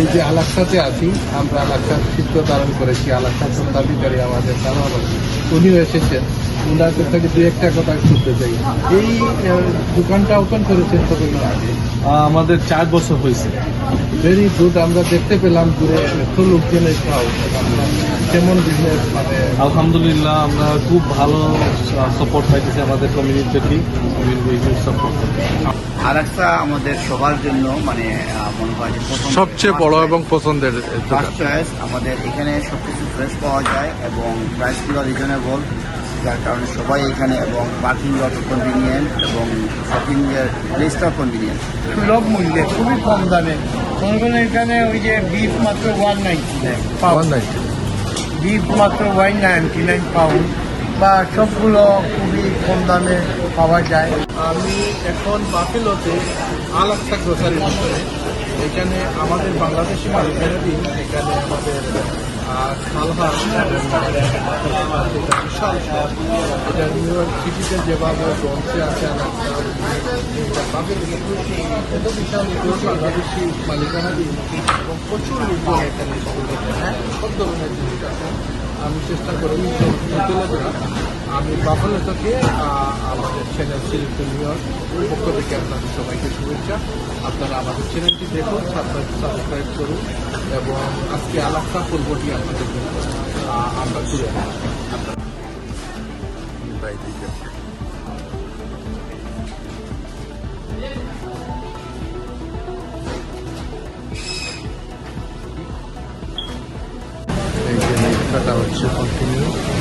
এই যে আলাক্সাতে আছি আমরা আলাক্সার চিত্র ধারণ করেছি। আলাক্সার সত্যাধিকারী আমাদের সালাম উনিও এসেছেন। উনাদের থেকে দু একটা কথা শুনতে চাই। এই দোকানটা ওপেন করেছেন কতদিন আগে? আমাদের চার বছর হয়েছে। ভেরি গুড আমরা দেখতে পেলাম দূরে এত লোকজনের খাও কেমন বিজনেস মানে আলহামদুলিল্লাহ আমরা খুব ভালো সাপোর্ট পাইতেছি আমাদের কমিউনিটি থেকে কমিউনিটি সাপোর্ট আরেকটা আমাদের সবার জন্য মানে মনে হয় যে সবচেয়ে বড় এবং পছন্দের চয়েস আমাদের এখানে সবকিছু ফ্রেশ পাওয়া যায় এবং প্রাইসগুলো রিজনেবল যার কারণে সবাই এখানে এবং পার্কিং লট কনভিনিয়েন্ট এবং শপিং এর প্লেসটাও কনভিনিয়েন্ট সুলভ মূল্যে খুবই কম দামে। মনে করেন এখানে ওই যে বিফ মাত্র ওয়ান নাইনটি নাইন বিফ মাত্র ওয়াইন নাইনটি নাইন পাউন্ড। বা সবগুলো খুবই কম দামে পাওয়া যায়। আমি এখন বাফেলোতে একটা গ্রোসারি এখানে আমাদের বাংলাদেশি মালিকানাধীন এখানে আমাদের আহ, খালহা এটা নিউ ইয়র্ক সিটিতে যেভাবে লঞ্চে আছে মালিকানাধীন এবং প্রচুর লোকজন এখানে সব ধরনের জিনিস আছে আমি চেষ্টা করি আমি বাফালো থেকে আমাদের চ্যানেল সিলেক্ট নিউ ইয়র্ক পক্ষ থেকে আপনাদের সবাইকে শুভেচ্ছা। আপনারা আমাদের চ্যানেলটি দেখুন সাবস্ক্রাইব করুন এবং আজকে আলাপটা পর্বটি আপনাদের আমরা তুলে আনলাম। নৌকাটা হচ্ছে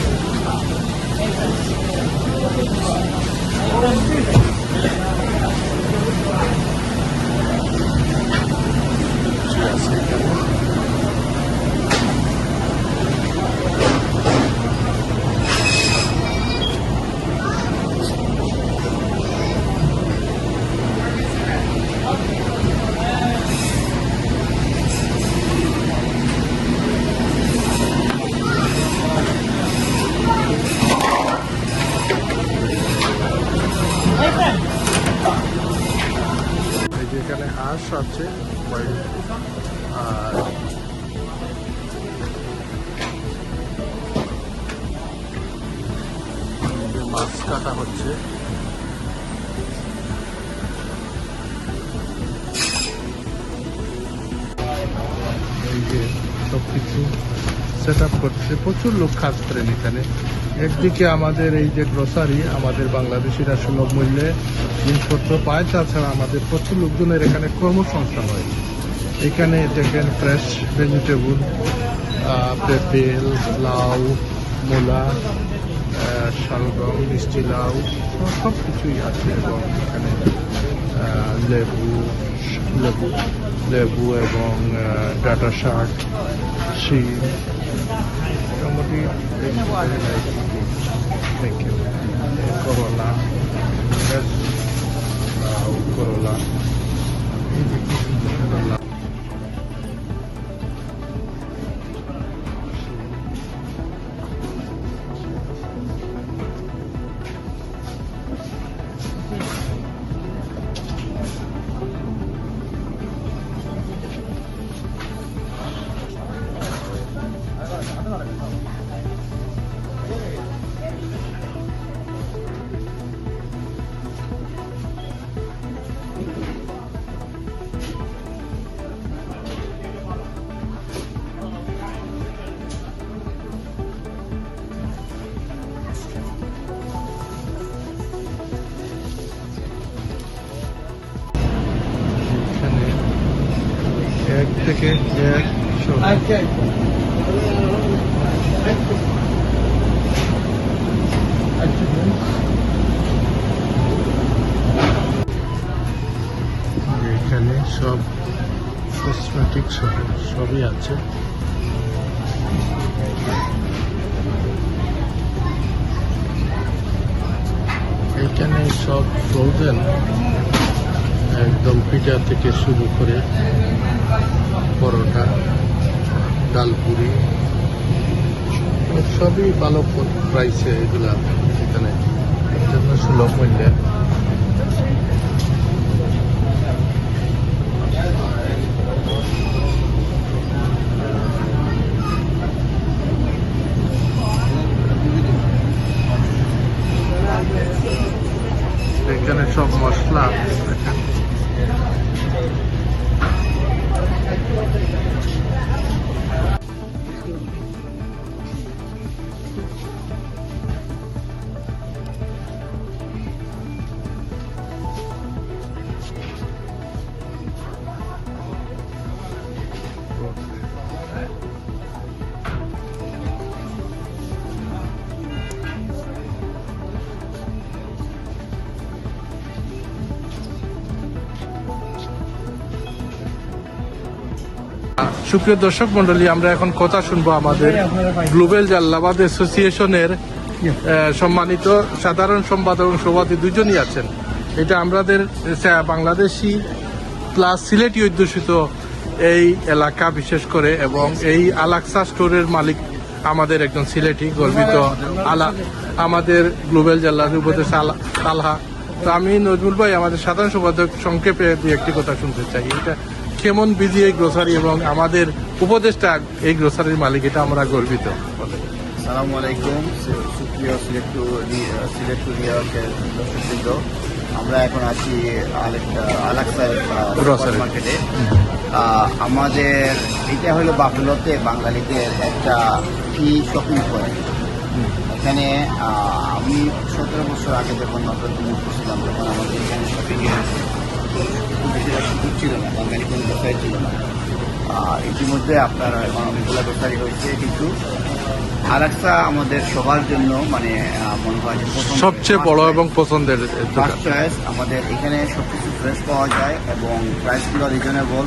কাটা হচ্ছে। এই সেট আপ করছে প্রচুর লোক কাজ করেন এখানে। একদিকে আমাদের এই যে গ্রোসারি আমাদের বাংলাদেশিরা সুলভ মূল্যে জিনিসপত্র পায়, তাছাড়া আমাদের প্রচুর লোকজনের এখানে কর্মসংস্থান হয়। এখানে দেখেন ফ্রেশ ভেজিটেবল পেঁপে, লাউ, মূলা শালগম মিষ্টি লাউ সব কিছুই আছে এবং এখানে লেবু লেবু লেবু এবং ডাটা শাক শিম মোটামুটি থ্যাংক ইউ করলা থেকে এখানে সব কসমেটিক সব সবই আছে। এখানে সব ফ্রোজেন একদম পিঠা থেকে শুরু করে পরোটা ডালপুরি সবই ভালো প্রাইসে এগুলা এখানে। সুলভ মূল্যে। সুপ্রিয় দর্শক মন্ডলী, আমরা এখন কথা শুনব আমাদের গ্লোবেল জাল্লাবাদ অ্যাসোসিয়েশনের সম্মানিত সাধারণ সম্পাদক এবং সভাপতি দুজনই আছেন। এটা আমাদের বাংলাদেশি প্লাস সিলেটি অধ্যুষিত এই এলাকা, বিশেষ করে, এবং এই আলাক্সা স্টোরের মালিক আমাদের একজন সিলেটি গর্বিত আলা, আমাদের গ্লোবাল জেলার উপদেশ আলা- তো আমি নজরুল ভাই, আমাদের সাধারণ সম্পাদক, সংক্ষেপে দু একটি কথা শুনতে চাই। এটা কেমন বিজি এই গ্রোসারি এবং আমাদের উপদেষ্টা এই গ্রোসারির মালিক এটা আমরা গর্বিত। সালামু আলাইকুম। সুপ্রিয় সিলেক্টু সিলেক্টু দর্শকবৃন্দ আমরা এখন আছি আলাক্সা Grocery. মার্কেটে আমাদের এটা হলো বাফেলোতে বাঙালিদের একটা কি শপিং পয়েন্ট এখানে আমি সতেরো বছর আগে যখন নতুন করছিলাম তখন আমাদের এখানে শপিংয়ের ছিল না বাঙালি কোনো ব্যবসায় ছিল না ইতিমধ্যে আপনার অনেকগুলো গ্রোসারি হয়েছে কিন্তু আরাকসা আমাদের সবার জন্য মানে মনে হয় যে সবচেয়ে বড় এবং পছন্দের চয়েস আমাদের এখানে সব কিছু ফ্রেশ পাওয়া যায় এবং প্রাইসগুলো রিজনেবল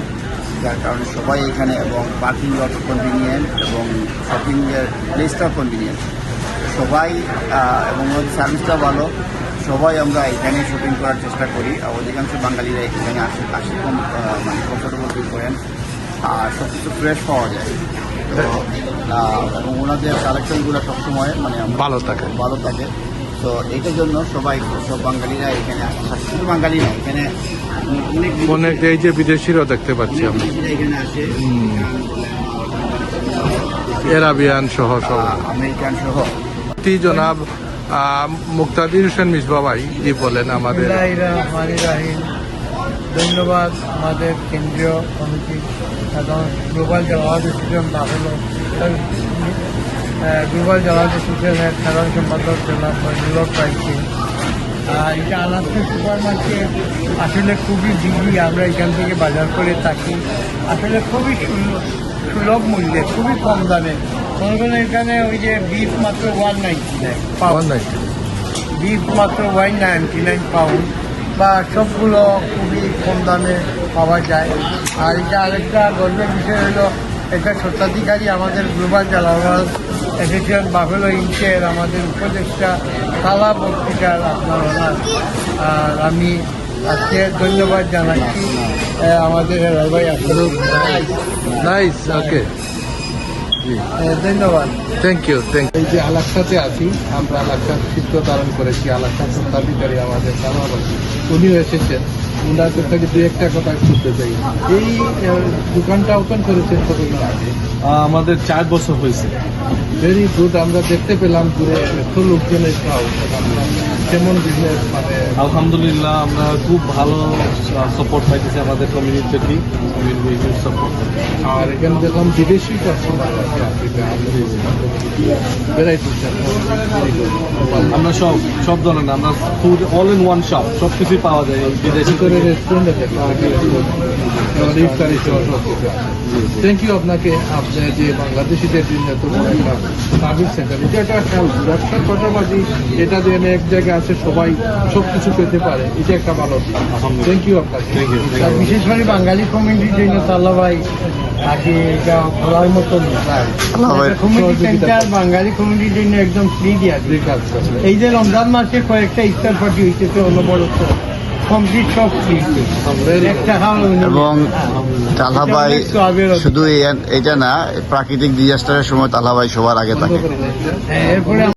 যার কারণে সবাই এখানে এবং পার্কিং লট কনভিনিয়েন্ট এবং শপিংয়ের প্লেসটাও কনভিনিয়েন্ট সবাই এবং ওদের সার্ভিসটা ভালো। সবাই আমরা এখানে শপিং করার চেষ্টা করি। আর অধিকাংশ বাঙালিরা এখানে আসে আসে কম মানে কমফোর্টেবল ফিল করেন। আর সব কিছু ফ্রেশ পাওয়া যায়। তো ওনাদের কালেকশনগুলো সবসময় মানে ভালো থাকে। ভালো থাকে। তো এটার জন্য সবাই সব বাঙালিরা এখানে আসে। শুধু বাঙালি না এখানে অনেক অনেক এই যে বিদেশিরাও দেখতে পাচ্ছি আমরা। এখানে আসে। এরাবিয়ান সহ সব। আমেরিকান সহ। জনাব মুক্তাদির হোসেন মিসবা ভাই জি বলেন আমাদের। ধন্যবাদ আমাদের কেন্দ্রীয় কমিটি সাধারণ গ্লোবাল জলবায়ু ডিসিশন বাহল গ্লোবাল জলবায়ু সাধারণ সম্পাদক জনাব মজুলক পাইছি এটা আলাদা সুপার মার্কেট আসলে খুবই বিজি, আমরা এখান থেকে বাজার করে থাকি। আসলে খুবই সুলভ মূল্যে, খুবই কম দামে মনে করেন এখানে ওই যে বিফ মাত্র one ninety nine One ninety. Beef মাত্র ওয়ান নাইনটি নাইন পাউন্ড বা সবগুলো খুবই কম দামে পাওয়া যায়। আর এটা আরেকটা গর্বের বিষয় হলো এটা স্বত্বাধিকারী আমাদের গ্লোবাল জালাবাদ অ্যাসোসিয়েশন বাফেলো ইঞ্চের আমাদের উপদেষ্টা তালা পত্রিকার আপনার ওনার। আর আমি আজকে ধন্যবাদ জানাচ্ছি আমাদের ভাই আসলে নাইস ওকে ধন্যবাদ। থ্যাংক ইউ থ্যাংক এই যে আলাক্ষাতে আছি আমরা আলাক্সার চিত্র ধারণ করেছি আলাক্ষা সত্তাধিকারী আমাদের উনিও এসেছেন। কাছ থেকে দু একটা কথা শুনতে চাই। এই দোকানটা ওপেন করেছেন কতদিন আগে? আমাদের চার বছর হয়েছে। ভেরি গুড আমরা দেখতে পেলাম ঘুরে একটু লোকজনের কেমন বিজনেস মানে? আলহামদুলিল্লাহ আমরা খুব ভালো সাপোর্ট পাইতেছি আমাদের কমিউনিটি থেকে কমিউনিটি সাপোর্ট আর এখানে দেখলাম বিদেশি কাস্টমার আছে আফ্রিকা আমরা সব সব ধরনের আমরা food all in one shop সব কিছুই পাওয়া যায় বিদেশি রেস্টুরেন্টে ইফতারি থ্যাংক ইউ আপনাকে আপনি যে বাংলাদেশিদের জন্য এত বড় একটা সার্ভিস সেন্টার এটা একটা ব্যবসার পাশাপাশি এটা এক জায়গায় আছে সবাই সব কিছু পেতে পারে এটা একটা ভালো থ্যাংক ইউ আপনাকে। বিশেষ করে বাঙালি কমিউনিটির জন্য তাল্লা ভাই আগে এটা কমিউনিটি সেন্টার বাঙালি কমিউনিটির জন্য একদম ফ্রি দিয়ে এই যে রমজান মাসে কয়েকটা ইফতার পার্টি হয়েছে তো অনবরত। এবং। শুধু এটা না প্রাকৃতিক ডিজাস্টারের সময় তালহাবাই সবার আগে থাকে হ্যাঁ,